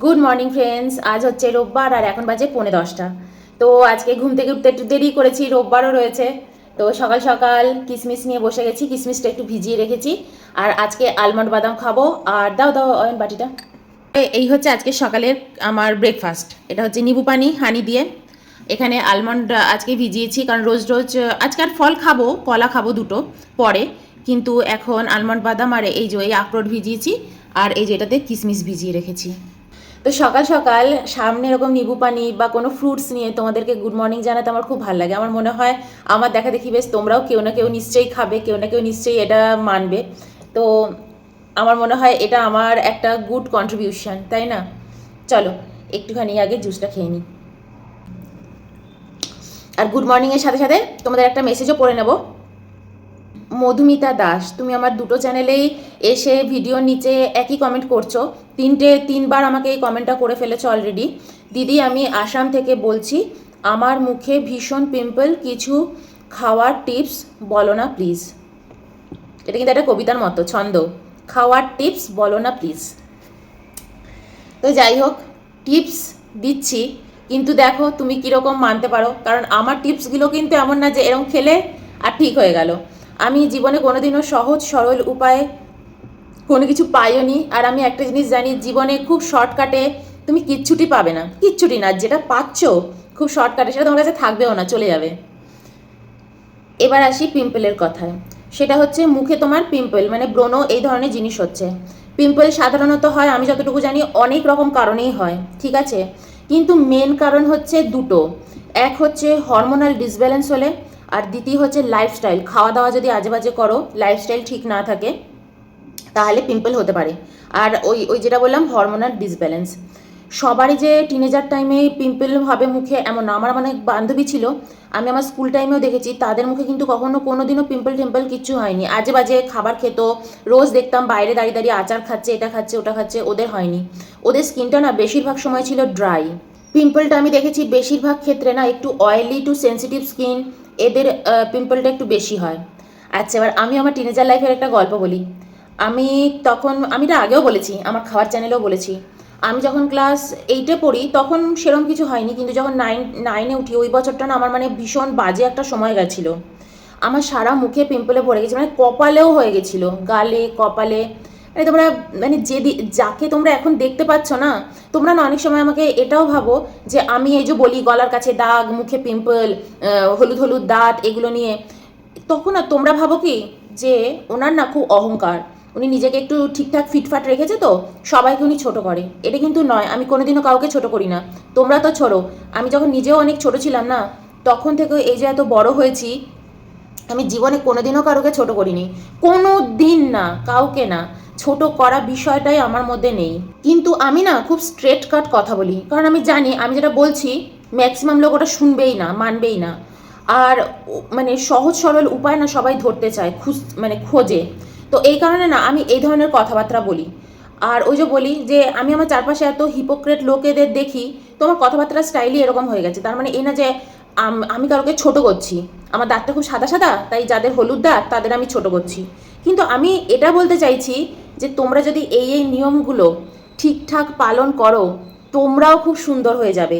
Good morning friends আজ হচ্ছে রোববার আর এখন বাজে পৌনে দশটা। তো আজকে ঘুম থেকে উঠতে একটু দেরি করেছি, রোববারও রয়েছে। তো সকাল সকাল কিশমিশ নিয়ে বসে গেছি কিশমিশটা একটু ভিজিয়ে রেখেছি। আর আজকে আলমন্ড বাদাম খাব। আর দাও দাও, অয়ন বাটিটা। এই হচ্ছে আজকে সকালের আমার ব্রেকফাস্ট এটা হচ্ছে নিবু পানি, হানি দিয়ে। এখানে আলমন্ড আজকে ভিজিয়েছি, কারণ রোজ রোজ, আজকে আর ফল খাব, কলা খাব দুটো পরে। কিন্তু এখন আলমন্ড বাদাম আর এই যে, এই আখরোট ভিজিয়েছি। আর এই যে, এটাতে কিশমিশ ভিজিয়ে রেখেছি। তো সকাল সকাল সামনে এরকম নিবু পানি বা কোনো ফ্রুটস নিয়ে তোমাদেরকে গুড মর্নিং জানাতে আমার খুব ভালো লাগে। আমার মনে হয় আমার দেখা দেখি বেশ তোমরাও কেউ না কেউ নিশ্চয়ই খাবে, কেউ না কেউ নিশ্চয়ই এটা মানবে। তো আমার মনে হয় এটা আমার একটা গুড কন্ট্রিবিউশন তাই না? চলো, একটুখানি আগে জুসটা খেয়ে নিই। আর গুড মর্নিংয়ের সাথে সাথে তোমাদের একটা মেসেজও পড়ে নেব। মধুমিতা দাস, তুমি আমার দুটো চ্যানেলেই এসে ভিডিওর নিচে একই কমেন্ট করছ। তিনটে, তিনবার আমাকে এই কমেন্টটা করে ফেলেছো অলরেডি দিদি, আমি আসাম থেকে বলছি, আমার মুখে ভীষণ পিম্পল কিছু খাওয়ার টিপস বলো না প্লিজ এটা কিন্তু একটা কবিতার মতো, ছন্দ। খাওয়ার টিপস বলো না প্লিজ তো যাই হোক টিপস দিচ্ছি, কিন্তু দেখো তুমি কীরকম মানতে পারো, কারণ আমার টিপসগুলো কিন্তু এমন না যে এরকম খেলে আর ঠিক হয়ে গেল। আমি জীবনে কোনোদিনও সহজ, সরল উপায়ে কোনো কিছু পাইওনি। আর আমি একটা জিনিস জানি, জীবনে খুব শর্টকাটে তুমি কিচ্ছুটি পাবে না। কিচ্ছুটি না, যেটা পাচ্ছ খুব শর্টকাটে, সেটা তোমার কাছে থাকবেও না, চলে যাবে। এবার আসি পিম্পলের কথায়। সেটা হচ্ছে, মুখে তোমার পিম্পল মানে ব্রণ, এই ধরনের জিনিস হচ্ছে। পিম্পল সাধারণত হয়, আমি যতটুকু জানি, অনেক রকম কারণেই হয়, ঠিক আছে? কিন্তু মেন কারণ হচ্ছে দুটো। এক হচ্ছে হরমোনাল ডিসব্যালেন্স হলে আর দ্বিতীয় হচ্ছে লাইফস্টাইল খাওয়া দাওয়া যদি আজে বাজে করো লাইফস্টাইল ঠিক না থাকে, তাহলে পিম্পল হতে পারে। আর ওই ওই যেটা বললাম হরমোনাল ডিসব্যালেন্স সবারই যে টিনেজার টাইমে পিম্পল হবে মুখে এমন আমার অনেক বান্ধবী ছিল, আমি আমার স্কুল টাইমেও দেখেছি, তাদের মুখে কিন্তু কখনো কোনো দিনও পিম্পল টিম্পল কিচ্ছু হয়নি। আজে বাজে খাবার খেত, রোজ দেখতাম বাইরে দাঁড়িয়ে দাঁড়িয়ে আচার খাচ্ছে, এটা খাচ্ছে, ওটা খাচ্ছে, ওদের হয়নি। ওদের স্কিনটা না বেশিরভাগ সময় ছিল ড্রাই পিম্পলটা আমি দেখেছি, বেশিরভাগ ক্ষেত্রে না একটু অয়েলি টু সেন্সিটিভ স্কিন এদের পিম্পলটা একটু বেশি হয়। আচ্ছা এবার আমি আমার টিনেজার লাইফের একটা গল্প বলি। আমি তখন, আমি এটা আগেও বলেছি, আমার খাওয়ার চ্যানেলেও বলেছি। আমি যখন ক্লাস এইটে পড়ি, তখন সেরকম কিছু হয়নি, কিন্তু যখন নাইন নাইনে উঠি, ওই বছরটা না আমার মানে ভীষণ বাজে একটা সময় গেছিল। আমার সারা মুখে পিম্পলে ভরে গেছে মানে কপালেও হয়ে গেছিল, গালে, কপালে। মানে তোমরা মানে যে যাকে তোমরা এখন দেখতে পাচ্ছ না, তোমরা না অনেক সময় আমাকে এটাও ভাবো যে আমি এই যে বলি গলার কাছে দাগ, মুখে পিম্পল হলুদ হলুদ দাঁত, এগুলো নিয়ে, তখন না তোমরা ভাবো কি যে ওনার না খুব অহংকার। উনি নিজেকে একটু ঠিকঠাক ফিটফাট রেখেছে তো, সবাইকে উনি ছোট করে। এটা কিন্তু নয়, আমি কোনোদিনও কাউকে ছোট করি না। তোমরা তো ছোট। আমি যখন নিজেও অনেক ছোট ছিলাম না, তখন থেকে এই যে এত বড় হয়েছি, আমি জীবনে কোনোদিনও কারোকে ছোট করিনি। কোনো দিন না, কাউকে না। ছোট করা বিষয়টাই আমার মধ্যে নেই। কিন্তু আমি না খুব স্ট্রেট কাট কথা বলি। কারণ আমি জানি, আমি যেটা বলছি ম্যাক্সিমাম লোক ওটা শুনবেই না, মানবেই না। আর মানে সহজ সরল উপায় না সবাই ধরতে চায়, খুঁজ মানে খোঁজে। তো এই কারণে না আমি এই ধরনের কথাবার্তা বলি। আর ওই যে বলি যে, আমি আমার চারপাশে এত হিপোক্রেট লোকেদের দেখি, তোমার কথাবার্তার স্টাইলই এরকম হয়ে গেছে। তার মানে এই না যে, আম- কারোকে ছোট করছি। আমার দাঁতটা খুব সাদা সাদা, তাই যাদের হলুদ দাঁত, তাদের আমি ছোট করছি। কিন্তু আমি এটা বলতে চাইছি যে তোমরা যদি এই এই নিয়মগুলো ঠিকঠাক পালন করো, তোমরাও খুব সুন্দর হয়ে যাবে।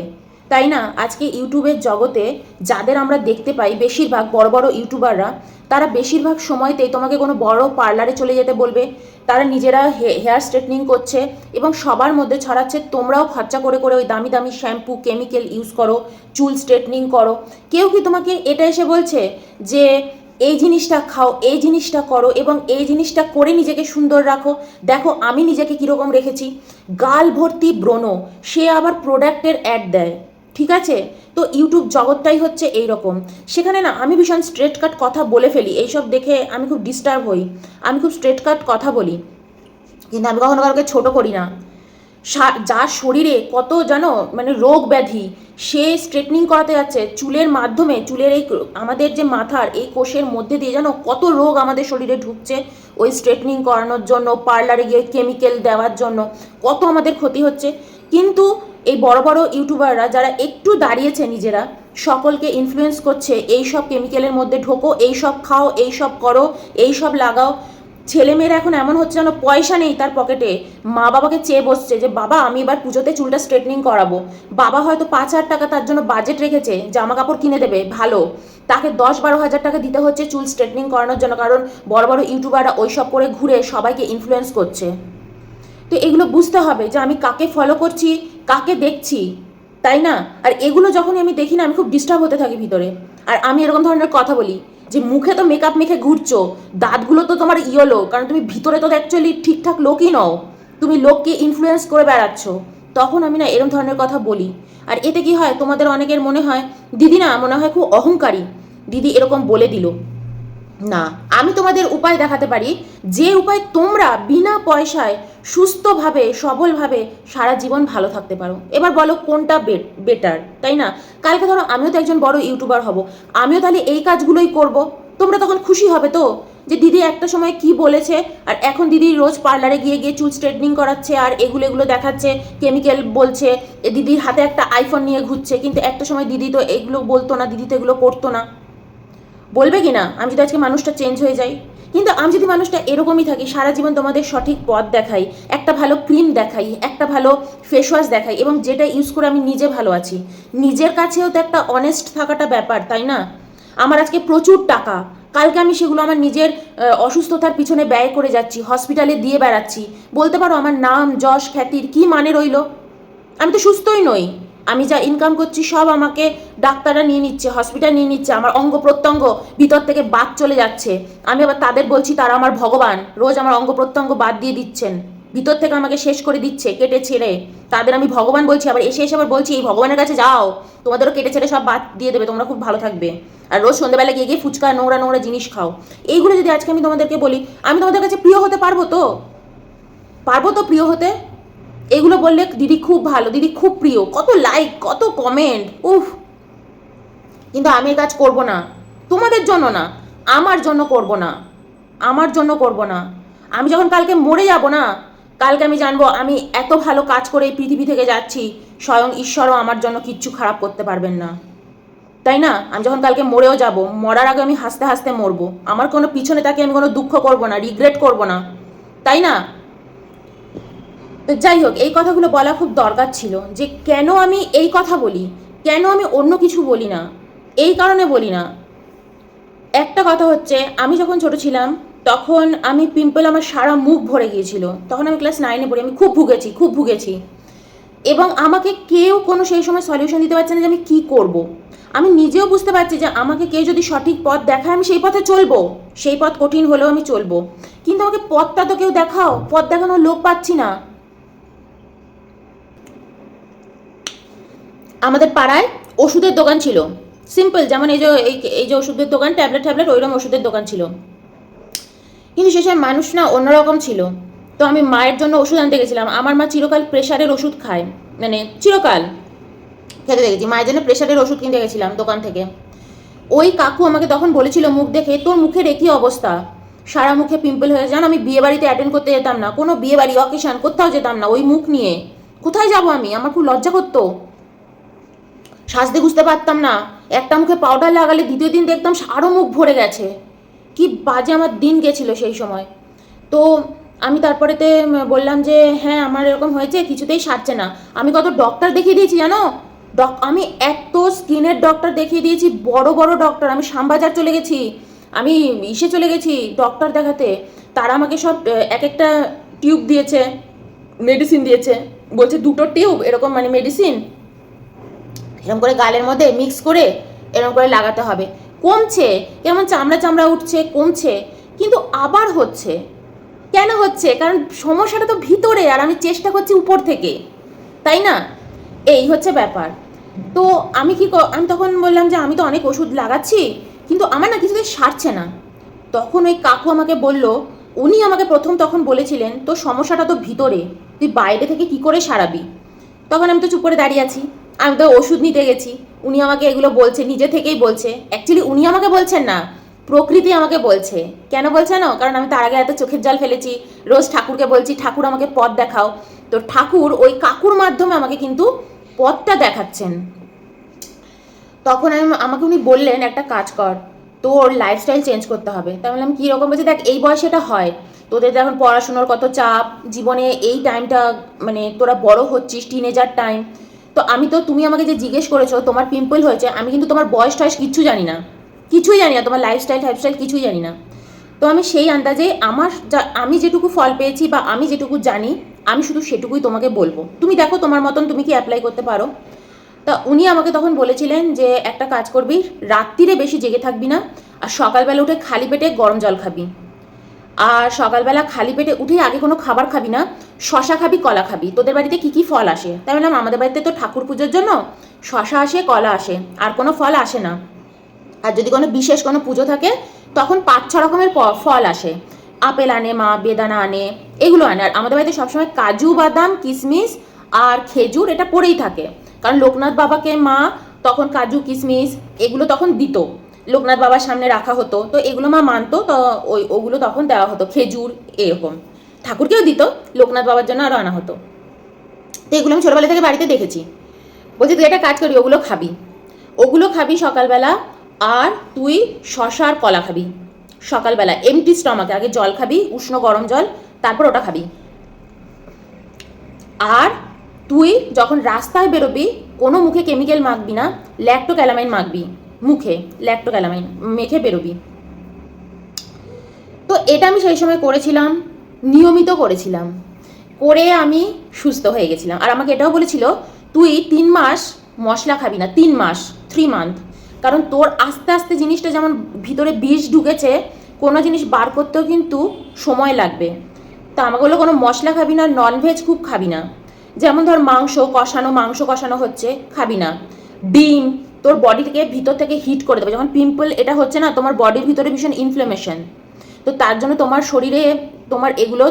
তাই না? আজকে ইউটিউবের জগতে যাদের আমরা দেখতে পাই, বেশিরভাগ বড় বড় ইউটিউবাররা, তারা বেশিরভাগ সময়তেই তোমাকে কোনো বড় পার্লারে চলে যেতে বলবে, তারা নিজেরা হেয়ার স্ট্রেটনিং করছে এবং সবার মধ্যে ছড়াচ্ছে, তোমরাও খরচা করে করে ওই দামি দামি শ্যাম্পু, কেমিক্যাল ইউজ করো, চুল স্ট্রেটনিং করো। কেউ কি তোমাকে এটা এসে বলছে যে এই জিনিসটা খাও, এই জিনিসটা করো এবং এই জিনিসটা করে নিজেকে সুন্দর রাখো। দেখো, আমি নিজেকে কীরকম রেখেছি? গাল ভর্তি ব্রণ, সে আবার প্রোডাক্টের অ্যাড দেয়, ঠিক আছে? তো ইউটিউব জগৎটাই হচ্ছে এই রকম সেখানে না, আমি ভীষণ স্ট্রেট কাট কথা বলে ফেলি, এইসব দেখে আমি খুব ডিস্টার্ব হই। আমি খুব স্ট্রেট কাট কথা বলি। কিন্তু আমি কখনো কাউকে ছোটো করি না। যার শরীরে কত জানো মানে রোগ ব্যাধি, সে স্ট্রেটনিং করাতে যাচ্ছে, চুলের মাধ্যমে, চুলের এই আমাদের যে মাথার এই কোষের মধ্যে দিয়ে জানো কত রোগ আমাদের শরীরে ঢুকছে, ওই স্ট্রেটনিং করানোর জন্য পার্লারে গিয়ে কেমিক্যাল দেওয়ার জন্য, কত আমাদের ক্ষতি হচ্ছে। কিন্তু এই বড় বড় ইউটিউবাররা যারা একটু দাঁড়িয়েছে নিজেরা, সকলকে ইনফ্লুয়েন্স করছে, এই সব কেমিক্যালের মধ্যে ঢোকো, এই সব খাও, এই সব করো, এই সব লাগাও। ছেলেমেয়েরা এখন এমন হচ্ছে যেন পয়সা নেই তার পকেটে। মা বাবাকে চেয়ে বসছে যে, বাবা, আমি এবার পুজোতে চুলটা স্ট্রেটনিং করাবো। বাবা হয়তো পাঁচ হাজার টাকা তার জন্য বাজেট রেখেছে জামা কাপড় কিনে দেবে, ভালো। তাকে দশ বারো হাজার টাকা দিতে হচ্ছে চুল স্ট্রেটনিং করানোর জন্য, কারণ বড় বড় ইউটিউবাররা ওইসব করে ঘুরে সবাইকে ইনফ্লুয়েন্স করছে। তো এগুলো বুঝতে হবে যে, আমি কাকে ফলো করছি, কাকে দেখছি, তাই না? আর এগুলো যখনই আমি দেখি না, আমি খুব ডিস্টার্ব হতে থাকি ভিতরে। আর আমি এরকম ধরনের কথা বলি যে মুখে তো মেকআপ মেখে ঘুরছো, দাঁতগুলো তো তোমার ইয়েলো, কারণ তুমি ভিতরে তো অ্যাকচুয়ালি ঠিকঠাক লোকই নও। তুমি লোককে ইনফ্লুয়েন্স করে বেড়াচ্ছ। তখন আমি না এরম ধরনের কথা বলি। আর এতে কি হয়, তোমাদের অনেকের মনে হয়, দিদি না, মনে হয় খুব অহংকারী। দিদি এরকম বলে দিল। না, আমি তোমাদের উপায় দেখাতে পারি। যে উপায় তোমরা বিনা পয়সায় সুস্থভাবে, সবলভাবে সারা জীবন ভালো থাকতে পারো। এবার বলো, কোনটা বেটার তাই না? কালকে ধরো, আমিও তো একজন বড় ইউটিউবার হব। আমিও তাহলে এই কাজগুলোই করব। তোমরা তখন খুশি হবে তো? যে দিদি একটা সময় কি বলেছে, আর এখন দিদি রোজ পার্লারে গিয়ে গিয়ে চুল স্ট্রেটনিং করাচ্ছে, আর এগুলো এগুলো দেখাচ্ছে, কেমিক্যাল বলছে দিদির হাতে একটা আইফোন নিয়ে ঘুরছে, কিন্তু একটা সময় দিদি তো এগুলো বলতো না, দিদি তো এগুলো করতো না। বলবে কি না? আমি যদি আজকে মানুষটা চেঞ্জ হয়ে যাই। কিন্তু আমি যদি মানুষটা এরকমই থাকি, সারা জীবন তোমাদের সঠিক পথ দেখাই, একটা ভালো ক্রিম দেখাই, একটা ভালো ফেস ওয়াশ দেখাই, এবং যেটা ইউজ করে আমি নিজে ভালো আছি। নিজের কাছেও তো একটা অনেস্ট থাকাটা ব্যাপার, তাই না? আমার আজকে প্রচুর টাকা। কালকে আমি সেগুলো আমার নিজের অসুস্থতার পিছনে ব্যয় করে যাচ্ছি হসপিটালে দিয়ে বেড়াচ্ছি। বলতে পারো আমার নাম, যশ, খ্যাতির কি মানে রইল? আমি তো সুস্থই নই। আমি যা ইনকাম করছি সব আমাকে ডাক্তাররা নিয়ে নিচ্ছে হসপিটাল নিয়ে নিচ্ছে, আমার অঙ্গ প্রত্যঙ্গ ভিতর থেকে বাদ চলে যাচ্ছে। আমি আবার তাদের বলছি, তারা আমার ভগবান, রোজ আমার অঙ্গ প্রত্যঙ্গ বাদ দিয়ে দিচ্ছেন, ভিতর থেকে আমাকে শেষ করে দিচ্ছে কেটে ছেড়ে। তাদের আমি ভগবান বলছি, আবার এসে এসে আবার বলছি, এই ভগবানের কাছে যাও, তোমাদেরও কেটে ছেড়ে সব বাদ দিয়ে দেবে, তোমরা খুব ভালো থাকবে। আর রোজ সন্ধ্যেবেলা গিয়ে গিয়ে ফুচকা, নোংরা নোংরা জিনিস খাও। এইগুলো যদি আজকে আমি তোমাদেরকে বলি, আমি তোমাদের কাছে প্রিয় হতে পারব তো? পারব তো প্রিয় হতে? এগুলো বললে দিদি খুব ভালো, দিদি খুব প্রিয়। কত লাইক কত কমেন্ট উফ। কিন্তু আমি কাজ করব না। তোমাদের জন্য না, আমার জন্য করব না, আমার জন্য করব না। আমি যখন কালকে মরে যাব না, কালকে আমি জানব আমি এত ভালো কাজ করে এই পৃথিবী থেকে যাচ্ছি, স্বয়ং ঈশ্বরও আমার জন্য কিচ্ছু খারাপ করতে পারবেন না। তাই না? আমি যখন কালকে মরেও যাব, মরার আগে আমি হাসতে হাসতে মরবো। আমার কোনো পিছনে তাকে আমি কোনো দুঃখ করব না রিগ্রেট করব না। তাই না? তো যাই হোক, এই কথাগুলো বলা খুব দরকার ছিল যে কেন আমি এই কথা বলি? কেন আমি অন্য কিছু বলি না? এই কারণে বলি না। একটা কথা হচ্ছে, আমি যখন ছোট ছিলাম, তখন আমি পিম্পল আমার সারা মুখ ভরে গিয়েছিল। তখন আমি ক্লাস নাইনে পড়ি, আমি খুব ভুগেছি খুব ভুগেছি। এবং আমাকে কেউ কোনো সেই সময় সলিউশন দিতে পারছে না যে আমি কি করব। আমি নিজেও বুঝতে পারছি যে আমাকে কেউ যদি সঠিক পথ দেখায়, আমি সেই পথে চলবো। সেই পথ কঠিন হলেও আমি চলবো। কিন্তু আমাকে পথটা তো কেউ দেখাও, পথ দেখানোর লোক পাচ্ছি না। আমাদের পাড়ায় ওষুধের দোকান ছিল। সিম্পল যেমন এই যে এই যে ওষুধের দোকান ট্যাবলেট ট্যাবলেট ওইরকম ওষুধের দোকান ছিল। কিন্তু সেসব মানুষ না অন্যরকম ছিল। তো আমি মায়ের জন্য ওষুধ আনতে গেছিলাম। আমার মা চিরকাল প্রেশারের ওষুধ খায়। মানে চিরকাল খেতে দেখেছি। মায়ের জন্য প্রেশারের ওষুধ কিনতে গেছিলাম দোকান থেকে। ওই কাকু আমাকে তখন বলেছিল মুখ দেখে, তোর মুখের একই অবস্থা? সারা মুখে পিম্পল হয়ে যান আমি বিয়ে বাড়িতে অ্যাটেন্ড করতে যেতাম না। কোনো বিয়ে বাড়ি অকেশন কোথাও যেতাম না। ওই মুখ নিয়ে। কোথায় যাব আমি? আমার খুব লজ্জা করতো। সাজতে বুঝতে পারতাম না। একটা মুখে পাউডার লাগালে দ্বিতীয় দিন দেখতাম আরও মুখ ভরে গেছে। কি বাজে আমার দিন গেছিল সেই সময়। তো আমি তারপরেতে বললাম যে হ্যাঁ আমার এরকম হয়েছে, কিছুতেই সারছে না। আমি কত ডক্টর দেখিয়ে দিয়েছি জানো? ডক আমি এত স্কিনের ডক্টর দেখিয়ে দিয়েছি, বড় বড় ডক্টর আমি শ্যামবাজার চলে গেছি। আমি ইসে চলে গেছি ডক্টর দেখাতে। তারা আমাকে সব এক একটা টিউব দিয়েছে মেডিসিন দিয়েছে। বলছে, দুটো টিউব এরকম মানে মেডিসিন এরকম করে গালের মধ্যে মিক্স করে এরকম করে লাগাতে হবে। কমছে, কেমন চামড়া চামড়া উঠছে, কমছে, কিন্তু আবার হচ্ছে। কেন হচ্ছে? কারণ সমস্যাটা তো ভিতরে, আর আমি চেষ্টা করছি উপর থেকে। তাই না? এই হচ্ছে ব্যাপার। তো আমি কি আমি তখন বললাম যে আমি তো অনেক ওষুধ লাগাচ্ছি, কিন্তু আমার না কিছুতেই সারছে না। তখন ওই কাকু আমাকে বলল, উনি আমাকে প্রথম তখন বলেছিলেন তো সমস্যাটা তো ভিতরে, তুই বাইরে থেকে কি করে সারাবি? তখন আমি তো চুপ করে দাঁড়িয়ে আছি। আমি তো ওষুধ নিতে গেছি। উনি আমাকে এগুলো বলছে, নিজে থেকেই বলছে। অ্যাকচুয়ালি উনি আমাকে বলছেন না, প্রকৃতি আমাকে বলছে। কেন বলছে না কারণ আমি তার আগে এত চোখের জল ফেলেছি, রোজ ঠাকুরকে বলছি, ঠাকুর আমাকে পথ দেখাও। তো ঠাকুর ওই কাকুর মাধ্যমে আমাকে কিন্তু পথটা দেখাচ্ছেন। তখন আমি, আমাকে উনি বললেন, একটা কাজ কর, তোর লাইফস্টাইল চেঞ্জ করতে হবে। তাই বললাম কীরকম বলছে? দেখ, এই বয়সে এটা হয়। তোদের এখন পড়াশুনোর কত চাপ, জীবনে এই টাইমটা মানে তোরা বড় হচ্ছিস টিনেজার টাইম তো আমি তো তুমি আমাকে যে জিজ্ঞেস করেছ, তোমার পিম্পল হয়েছে, আমি কিন্তু তোমার বয়স টয়স কিচ্ছু জানি না। কিছুই জানি না, তোমার লাইফস্টাইল লাইফস্টাইল কিছুই জানি না। তো আমি সেই আন্দাজে আমার যা, আমি যেটুকু ফল পেয়েছি বা আমি যেটুকু জানি, আমি শুধু সেটুকুই তোমাকে বলব। তুমি দেখো তোমার মতন তুমি কি অ্যাপ্লাই করতে পারো। তা উনি আমাকে তখন বলেছিলেন যে, একটা কাজ করবি, রাত্রিরে বেশি জেগে থাকবি না, আর সকালবেলা উঠে খালি পেটে গরম জল খাবি। আর সকালবেলা খালি পেটে উঠে আগে কোনো খাবার খাবি না শশা খাবি, কলা খাবি। তোদের বাড়িতে কি কি ফল আসে? তাই বললাম, আমাদের বাড়িতে তো ঠাকুর পুজোর জন্য শশা আসে, কলা আসে, আর কোনো ফল আসে না। আর যদি কোনো বিশেষ কোনো পুজো থাকে, তখন পাঁচ ছ রকমের ফল আসে। আপেল আনে, মা বেদানা আনে, এগুলো আনে। আর আমাদের বাড়িতে সবসময় কাজু, বাদাম কিশমিশ আর খেজুর এটা পড়েই থাকে। কারণ লোকনাথ বাবাকে মা তখন কাজু কিশমিশ এগুলো তখন দিত। লোকনাথ বাবার সামনে রাখা হতো। তো এগুলো মা মানতো, তো ওই, ওগুলো তখন দেওয়া হতো। খেজুর, এরকম। ঠাকুরকেও দিত, লোকনাথ বাবার জন্য আরও আনা হতো। তো এগুলো আমি ছোটোবেলা থেকে বাড়িতে দেখেছি। বলছি, তুই একটা কাজ করি, ওগুলো খাবি। ওগুলো খাবি সকালবেলা, আর তুই শশা আর কলা খাবি। সকালবেলা এমটি স্টমাকে আগে জল খাবি, উষ্ণ গরম জল, তারপর ওটা খাবি। আর তুই যখন রাস্তায় বেরোবি, কোনো মুখে কেমিক্যাল মাখবি না ল্যাক্টো ক্যালামাইন মাখবি। মুখে ল্যাক্টো ক্যালামাইন মেখে বেরোবি। তো এটা আমি সেই সময় করেছিলাম। নিয়মিত করেছিলাম। করে আমি সুস্থ হয়ে গেছিলাম। আর আমাকে এটাও বলেছিল, তুই তিন মাস মশলা খাবি না, তিন মাস থ্রি মান্থ কারণ তোর আস্তে আস্তে জিনিসটা যেমন ভিতরে বিষ ঢুকেছে, কোনো জিনিস বার করতেও কিন্তু সময় লাগবে। তা আমাকে বলল, কোনো মশলা খাবি না ননভেজ খুব খাবি না। যেমন ধর মাংস, কষানো মাংস কষানো হচ্ছে, খাবি না। ডিম, তোর বডিটাকে ভিতর থেকে হিট করে দেবে। যখন পিম্পল এটা হচ্ছে না, তোমার বডির ভিতরে ভীষণ ইনফ্লেমেশন তো তার জন্য তোমার শরীরে তোমার এগুলো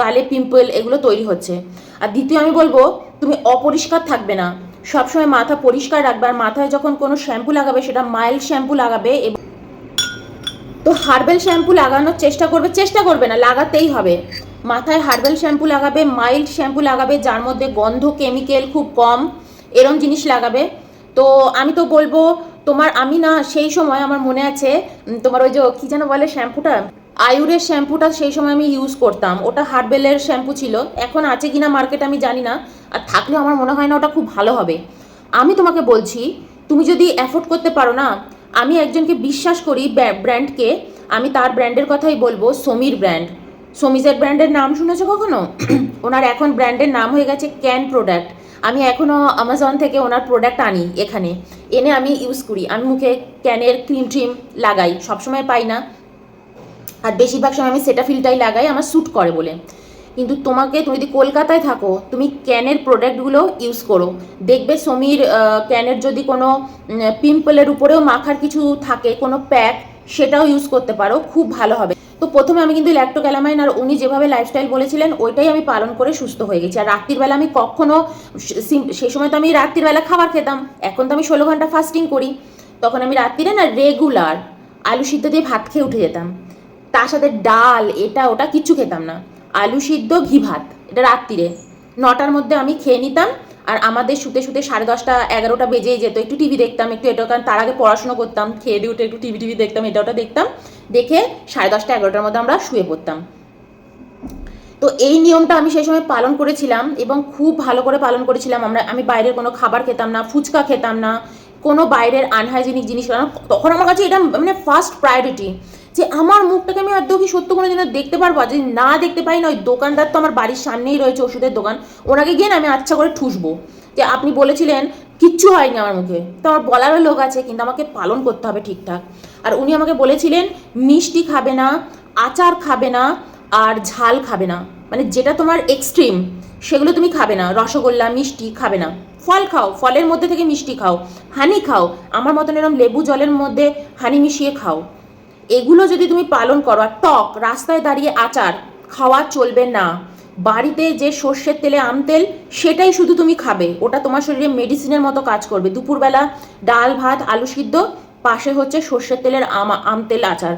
গালে পিম্পল এগুলো তৈরি হচ্ছে। আর দ্বিতীয় আমি বলব, তুমি অপরিষ্কার থাকবে না। সবসময় মাথা পরিষ্কার রাখবে আর মাথায় যখন কোনো শ্যাম্পু লাগাবে, সেটা মাইল্ড শ্যাম্পু লাগাবে তো হার্বেল শ্যাম্পু লাগানোর চেষ্টা করবে চেষ্টা করবে না, লাগাতেই হবে। মাথায় হার্বেল শ্যাম্পু লাগাবে মাইল্ড শ্যাম্পু লাগাবে, যার মধ্যে গন্ধ কেমিক্যাল খুব কম, এরম জিনিস লাগাবে। তো আমি তো বলব, তোমার আমি না, সেই সময় আমার মনে আছে তোমার ওই যে, কী যেন বলে শ্যাম্পুটা আয়ুরের শ্যাম্পুটা সেই সময় আমি ইউজ করতাম। ওটা হার্বেলের শ্যাম্পু ছিল। এখন আছে কিনা মার্কেট আমি জানি না। আর থাকলেও আমার মনে হয় না ওটা খুব ভালো হবে। আমি তোমাকে বলছি, তুমি যদি অ্যাফোর্ড করতে পারো না, আমি একজনকে বিশ্বাস করি ব্র্যান্ডকে আমি তার ব্র্যান্ডের কথাই বলব, সমীর ব্র্যান্ড সমীজের ব্র্যান্ডের নাম শুনেছো কখনো? ওনার এখন ব্র্যান্ডের নাম হয়ে গেছে ক্যান প্রোডাক্ট আমি এখনও আমাজন থেকে ওনার প্রোডাক্ট আনি এখানে। এনে আমি ইউজ করি। আমি মুখে ক্যানের ক্রিম ট্রিম লাগাই। সবসময় পাই না। আর বেশিরভাগ সময় আমি সেটা সেটাফিলটাই লাগাই, আমার স্যুট করে বলে। কিন্তু তোমাকে, তুমি যদি কলকাতায় থাকো, তুমি ক্যানের প্রোডাক্টগুলো ইউজ করো। দেখবে সমীর ক্যানের যদি কোনো পিম্পলের উপরেও মাখার কিছু থাকে, কোনো প্যাক সেটাও ইউজ করতে পারো, খুব ভালো হবে। তো প্রথমে আমি কিন্তু ল্যাক্টোক্যালামাইন আর উনি যেভাবে লাইফস্টাইল বলেছিলেন, ওইটাই আমি পালন করে সুস্থ হয়ে গেছি। আর রাত্রির বেলা আমি কখনো সেই সময় তো আমি রাত্রির বেলা খাবার খেতাম। এখন তো আমি ষোলো ঘণ্টা ফাস্টিং করি। তখন আমি রাত্রিরে না রেগুলার আলু সিদ্ধ দিয়ে ভাত খেয়ে উঠে যেতাম। তার সাথে ডাল, এটা, ওটা কিচ্ছু খেতাম না। আলু সিদ্ধ, ঘি ভাত, এটা রাত্রিরে। নটার মধ্যে আমি খেয়ে নিতাম, আর আমাদের শুতে শুতে সাড়ে দশটা, এগারোটা বেজেই যেত। একটু টিভি দেখতাম, একটু এটা, কারণ তার আগে পড়াশুনো করতাম, খেয়ে দিয়ে উঠে একটু টিভি টিভি দেখতাম, এটা, ওটা দেখতাম। দেখে সাড়ে দশটা, এগারোটার মধ্যে আমরা শুয়ে পড়তাম। তো এই নিয়মটা আমি সেই সময় পালন করেছিলাম এবং খুব ভালো করে পালন করেছিলাম। আমরা, আমি বাইরের কোনো খাবার খেতাম না, ফুচকা খেতাম না, কোনো বাইরের আনহাইজেনিক জিনিস তখন আমার কাছে এটা মানে ফার্স্ট প্রায়োরিটি যে আমার মুখটাকে আমি আদৌ কি সত্য কোনো দিনও দেখতে পারব যদি না দেখতে পাই না, ওই দোকানদার তো আমার বাড়ির সামনেই রয়েছে ওষুধের দোকান, ওনাকে গিয়ে না আমি আচ্ছা করে ঠুসবো। যে আপনি বলেছিলেন, কিচ্ছু হয়নি আমার মুখে। তো আমার বলারও লোক আছে, কিন্তু আমাকে পালন করতে হবে ঠিকঠাক। আর উনি আমাকে বলেছিলেন, মিষ্টি খাবে না, আচার খাবে না, আর ঝাল খাবে না। মানে যেটা তোমার এক্সট্রিম সেগুলো তুমি খাবে না। রসগোল্লা, মিষ্টি খাবে না। ফল খাও, ফলের মধ্যে থেকে মিষ্টি খাও। হানি খাও। আমার মতন এরকম লেবু জলের মধ্যে হানি মিশিয়ে খাও। এগুলো যদি তুমি পালন করো আর টক, রাস্তায় দাঁড়িয়ে আচার খাওয়া চলবে না। বাড়িতে যে সর্ষের তেলে আম তেল, সেটাই শুধু তুমি খাবে। ওটা তোমার শরীরে মেডিসিনের মতো কাজ করবে। দুপুরবেলা ডাল, ভাত, আলু সিদ্ধ, পাশে হচ্ছে সর্ষের তেলের আম আম তেল, আচার।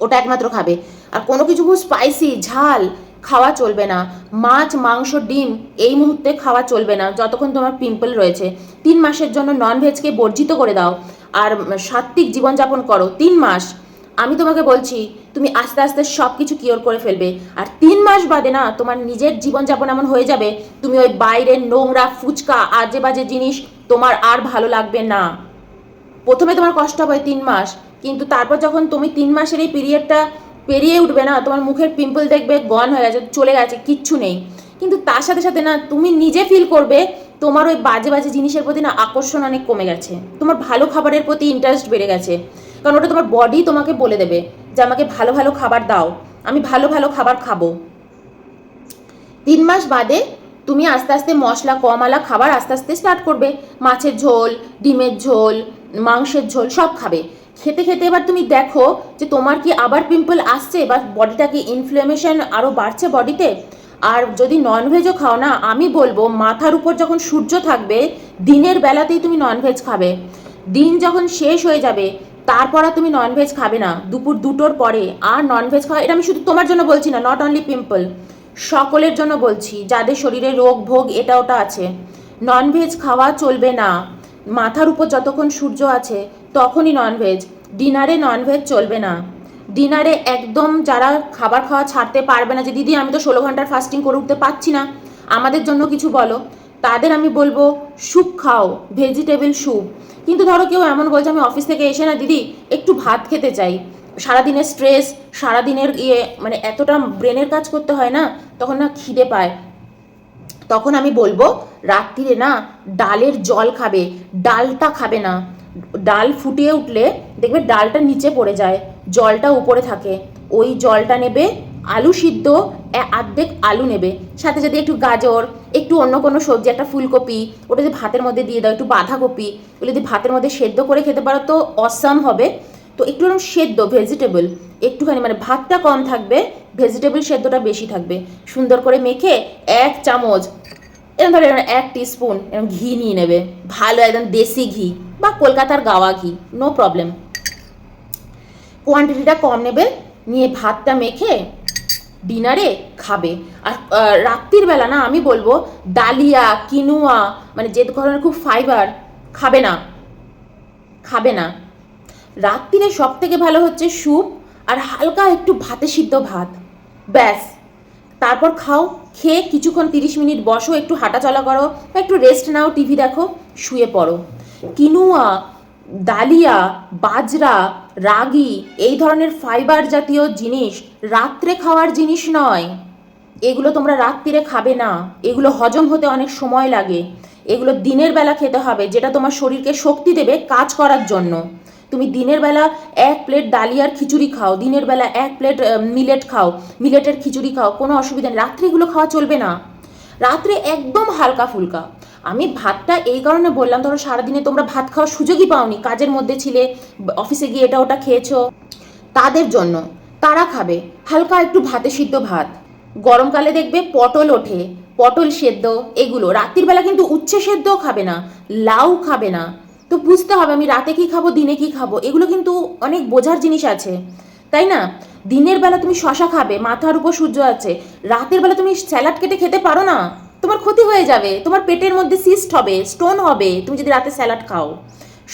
ওটা একমাত্র খাবে। আর কোনো কিছু খুব স্পাইসি ঝাল খাওয়া চলবে না। মাছ, মাংস, ডিম, এই মুহূর্তে খাওয়া চলবে না। যতক্ষণ তোমার পিম্পল রয়েছে। তিন মাসের জন্য নন ভেজকে বর্জিত করে দাও। আর সাত্ত্বিক জীবনযাপন করো। তিন মাস আমি তোমাকে বলছি, তুমি আস্তে আস্তে সব কিছু কিওর করে ফেলবে। আর তিন মাস বাদে না তোমার নিজের জীবনযাপন এমন হয়ে যাবে, তুমি ওই বাইরের নোংরা, ফুচকা আজে বাজে জিনিস তোমার আর ভালো লাগবে না। প্রথমে তোমার কষ্ট হবে তিন মাস, কিন্তু তারপর যখন তুমি তিন মাসের এই পিরিয়ডটা পেরিয়ে উঠবে না, তোমার মুখের পিম্পল দেখবে গন হয়ে গেছে, চলে গেছে, কিচ্ছু নেই। কিন্তু তার সাথে সাথে না তুমি নিজে ফিল করবে, তোমার ওই বাজে বাজে জিনিসের প্রতি না আকর্ষণ অনেক কমে গেছে। তোমার ভালো খাবারের প্রতি ইন্টারেস্ট বেড়ে গেছে। কারণ ওটা তোমার বডি তোমাকে বলে দেবে যে আমাকে ভালো ভালো খাবার দাও, আমি ভালো ভালো খাবার খাব। তিন মাস বাদে তুমি আস্তে আস্তে মশলা কমালা খাবার আস্তে আস্তে স্টার্ট করবে। মাছের ঝোল, ডিমের ঝোল, মাংসের ঝোল সব খাবে। খেতে খেতে এবার তুমি দেখো যে তোমার কি আবার পিম্পল আসছে? বা বডিটা কি ইনফ্লেমেশন আরও বাড়ছে বডিতে আর যদি ননভেজও খাও না, আমি বলব মাথার উপর যখন সূর্য থাকবে, দিনের বেলাতেই তুমি ননভেজ খাবে। দিন যখন শেষ হয়ে যাবে তারপর আর তুমি ননভেজ খাবে না। দুপুর দুটোর পরে আর ননভেজ খাওয়া এটা আমি শুধু তোমার জন্য বলছি না নট অনলি পিম্পল সকলের জন্য বলছি, যাদের শরীরে রোগ, ভোগ, এটা ওটা আছে। ননভেজ খাওয়া চলবে না। মাথার উপর যতক্ষণ সূর্য আছে, তখনই ননভেজ ডিনারে ননভেজ চলবে না। ডিনারে একদম যারা খাবার খাওয়া ছাড়তে পারবে না, যে, দিদি, আমি তো ষোলো ঘণ্টার ফাস্টিং করে উঠতে পারছি না। আমাদের জন্য কিছু বলো। তাদের আমি বলব স্যুপ খাও ভেজিটেবল স্যুপ কিন্তু ধরো কেউ এমন বলছে, আমি অফিস থেকে এসে না দিদি, একটু ভাত খেতে চাই। সারাদিনের স্ট্রেস সারাদিনের ইয়ে মানে এতটা ব্রেনের কাজ করতে হয় না, তখন না খিদে পায়। তখন আমি বলব, রাত্রিরে না ডালের জল খাবে, ডালটা খাবে না। ডাল ফুটিয়ে উঠলে দেখবে ডালটা নিচে পড়ে যায়, জলটা উপরে থাকে। ওই জলটা নেবে আলু সিদ্ধ আর্ধেক আলু নেবে। সাথে সাথে একটু গাজর, একটু অন্য কোনো সবজি, একটা ফুলকপি, ওটা যদি ভাতের মধ্যে দিয়ে দাও, একটু বাঁধাকপি, ওগুলো যদি ভাতের মধ্যে সেদ্ধ করে খেতে পারো তো অসাম হবে। তো একটু এরকম সেদ্ধ ভেজিটেবল একটুখানি মানে ভাতটা কম থাকবে ভেজিটেবল সেদ্ধটা বেশি থাকবে। সুন্দর করে মেখে এক চামচ এরকম ধরো এরকম এক স্পুন এরকম ঘি নিয়ে নেবে। ভালো একদম দেশি ঘি বা কলকাতার গাওয়া ঘি নো প্রবলেম কোয়ান্টিটিটা কম নেবে, নিয়ে ভাতটা মেখে ডিনারে খাবে। আর রাত্রির বেলা না আমি বলব, ডালিয়া, কিনুয়া মানে যে ধরনের খুব ফাইবার খাবে না। খাবে না। রাত্রিরে সব থেকে ভালো হচ্ছে স্যুপ আর হালকা একটু ভাতে সিদ্ধ ভাত। ব্যাস। তারপর খাও, খেয়ে কিছুক্ষণ তিরিশ মিনিট বসো, একটু হাঁটাচলা করো, বা একটু রেস্ট নাও টিভি দেখো, শুয়ে পড়ো। কিনুয়া, ডালিয়া, বাজরা রাগি, এই ধরনের ফাইবার জাতীয় জিনিস রাত্রে খাওয়ার জিনিস নয়। এগুলো তোমরা রাত্রিরে খাবে না। এগুলো হজম হতে অনেক সময় লাগে। এগুলো দিনের বেলা খেতে হবে, যেটা তোমার শরীরকে শক্তি দেবে কাজ করার জন্য। তুমি দিনের বেলা এক প্লেট ডালিয়ার খিচুড়ি খাও, দিনের বেলা এক প্লেট মিলেট খাও মিলেটের খিচুড়ি খাও, কোনো অসুবিধা নেই। রাত্রে এগুলো খাওয়া চলবে না। রাত্রে একদম হালকা ফুলকা। আমি ভাতটা এই কারণে বললাম, ধরো সারাদিনে তোমরা ভাত খাওয়ার সুযোগই পাওনি, কাজের মধ্যে ছিলে অফিসে গিয়ে এটা ওটা খেয়েছো। তাদের জন্য তারা খাবে হালকা একটু ভাতে সিদ্ধ ভাত। গরমকালে দেখবে পটল ওঠে, পটল সেদ্ধ, এগুলো। রাত্রির বেলা কিন্তু উচ্ছে সেদ্ধও খাবে না, লাউ খাবে না। তো বুঝতে হবে আমি রাতে কি খাব, দিনে কি খাব, এগুলো কিন্তু অনেক বোঝার জিনিস আছে। তাই না? দিনের বেলা তুমি শশা খাবে, মাথার উপর সূর্য আছে। রাতের বেলা তুমি স্যালাড কেটে খেতে পারো না? তোমার ক্ষতি হয়ে যাবে, তোমার পেটের মধ্যে সিস্ট হবে স্টোন হবে, তুমি যদি রাতে স্যালাড খাও।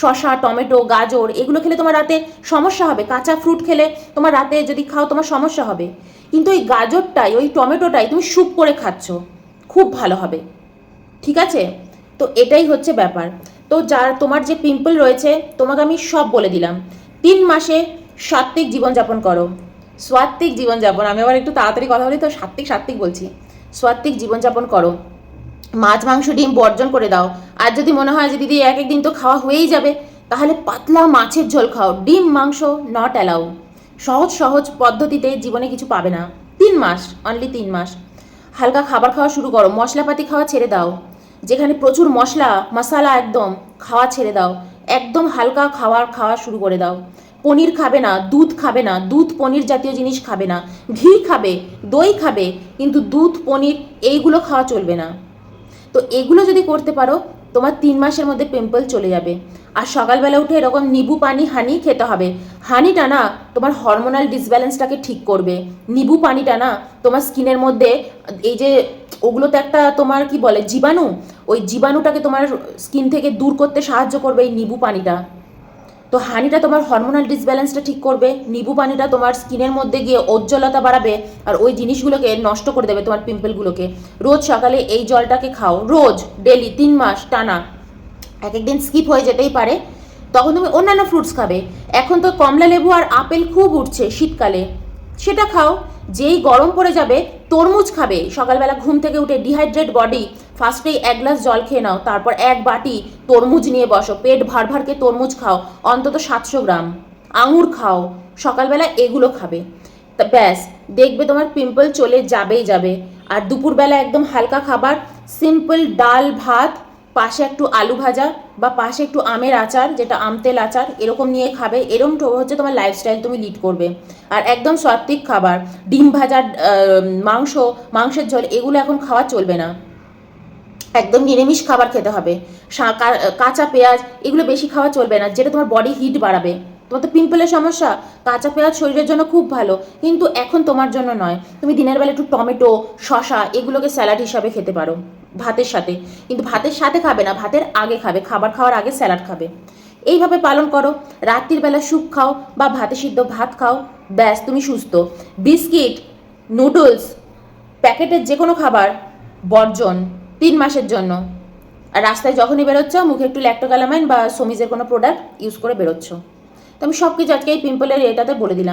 শশা টমেটো, গাজর, এগুলো খেলে তোমার রাতে সমস্যা হবে, কাঁচা ফ্রুট খেলে তোমার রাতে যদি খাও তোমার সমস্যা হবে। কিন্তু ওই গাজরটাই, ওই টমেটোটাই তুমি স্যুপ করে খাচ্ছ, খুব ভালো হবে। ঠিক আছে? তো এটাই হচ্ছে ব্যাপার। তো যার তোমার যে পিম্পল রয়েছে, তোমাকে আমি সব বলে দিলাম। তিন মাসে সাত্ত্বিক জীবনযাপন করো। সাত্ত্বিক জীবনযাপন, আমি আবার একটু তাড়াতাড়ি কথা বলি, তো সাত্ত্বিক সাত্ত্বিক বলছি। সাত্ত্বিক জীবনযাপন করো। মাছ, মাংস, ডিম বর্জন করে দাও। আর যদি মনে হয় যে, দিদি এক একদিন তো খাওয়া হয়েই যাবে, তাহলে পাতলা মাছের ঝোল খাও। ডিম, মাংস নট অ্যালাউ সহজ সহজ পদ্ধতিতে জীবনে কিছু পাবে না। তিন মাস অনলি তিন মাস। হালকা খাবার খাওয়া শুরু করো। মশলাপাতি খাওয়া ছেড়ে দাও। যেখানে প্রচুর মশলা, মশালা একদম, খাওয়া ছেড়ে দাও। একদম হালকা খাবার খাওয়া শুরু করে দাও। পনির খাবে না, দুধ খাবে না, দুধ পনির জাতীয় জিনিস খাবে না, ঘি খাবে, দই খাবে, কিন্তু দুধ, পনির এইগুলো খাওয়া চলবে না। তো এগুলো যদি করতে পারো, তোমার তিন মাসের মধ্যে পিম্পল চলে যাবে। আর সকালবেলা উঠে এরকম নিবু পানি, হানি খেতে হবে। হানিটা না তোমার হরমোনাল ডিসব্যালেন্সটাকে ঠিক করবে। নিবু পানিটা না তোমার স্কিনের মধ্যে, এই যে ওগুলো তো একটা তোমার কি বলে, জীবাণু, ওই জীবাণুটাকে তোমার স্কিন থেকে দূর করতে সাহায্য করবে এই নিবু পানিটা। তো হানিটা তোমার হরমোনাল ডিসব্যালেন্সটা ঠিক করবে, নিবু পানিটা তোমার স্কিনের মধ্যে গিয়ে উজ্জ্বলতা বাড়াবে, আর ওই জিনিসগুলোকে নষ্ট করে দেবে তোমার পিম্পলগুলোকে রোজ সকালে এই জলটাকে খাও, রোজ ডেলি তিন মাস, টানা। এক একদিন স্কিপ হয়ে যেতেই পারে, তখন তুমি অন্যান্য ফ্রুটস খাবে। এখন তো কমলা লেবু আর আপেল খুব উঠছে শীতকালে। সেটা খাও, যেই গরম পড়ে যাবে, তরমুজ খাবে। সকালবেলা ঘুম থেকে উঠে ডিহাইড্রেট বডি ফার্স্টেই এক গ্লাস জল খেয়ে নাও, তারপর এক বাটি তরমুজ নিয়ে বসো। পেট ভার ভারকে তরমুজ খাও, অন্তত সাতশো গ্রাম। আঙুর খাও, সকালবেলা এগুলো খাবে। তা ব্যাস, দেখবে তোমার পিম্পল চলে যাবেই যাবে। আর দুপুরবেলা একদম হালকা খাবার সিম্পল ডাল ভাত, পাশে একটু আলু ভাজা বা পাশে একটু আমের আচার, যেটা আম তেল আচার, এরকম নিয়ে খাবে। এরকম হচ্ছে তোমার লাইফস্টাইল তুমি লিড করবে। আর একদম সাত্বিক খাবার, ডিম ভাজা মাংস, মাংসের ঝোল, এগুলো এখন খাওয়া চলবে না। একদম নিরামিষ খাবার খেতে হবে। কাঁচা পেঁয়াজ, এগুলো বেশি খাওয়া চলবে না, যেটা তোমার বডি হিট বাড়াবে। তোমার তো পিম্পলের সমস্যা, কাঁচা পেঁয়াজ শরীরের জন্য খুব ভালো, কিন্তু এখন তোমার জন্য নয়। তুমি দিনের বেলা একটু টমেটো শশা এগুলোকে স্যালাড হিসাবে খেতে পারো, ভাতের সাথে। কিন্তু ভাতের সাথে খাবে না, ভাতের আগে খাবে, খাবার খাওয়ার আগে স্যালাড খাবে। এইভাবে পালন করো, রাত্রির বেলা স্যুপ খাও বা ভাতে সিদ্ধ ভাত খাও, ব্যাস, তুমি সুস্থ। বিস্কিট নুডলস প্যাকেটের যে কোনো খাবার, বর্জন। তিন মাসের জন্য। আর রাস্তায় যখনই বেরোচ্ছ, মুখে একটু ল্যাক্টোক্যালামাইন বা সমিজের কোনো প্রোডাক্ট ইউজ করে বেরোচ্ছ। তো আমি সব কিছু আজকে এই পিম্পলের এটাতে বলে দিলাম।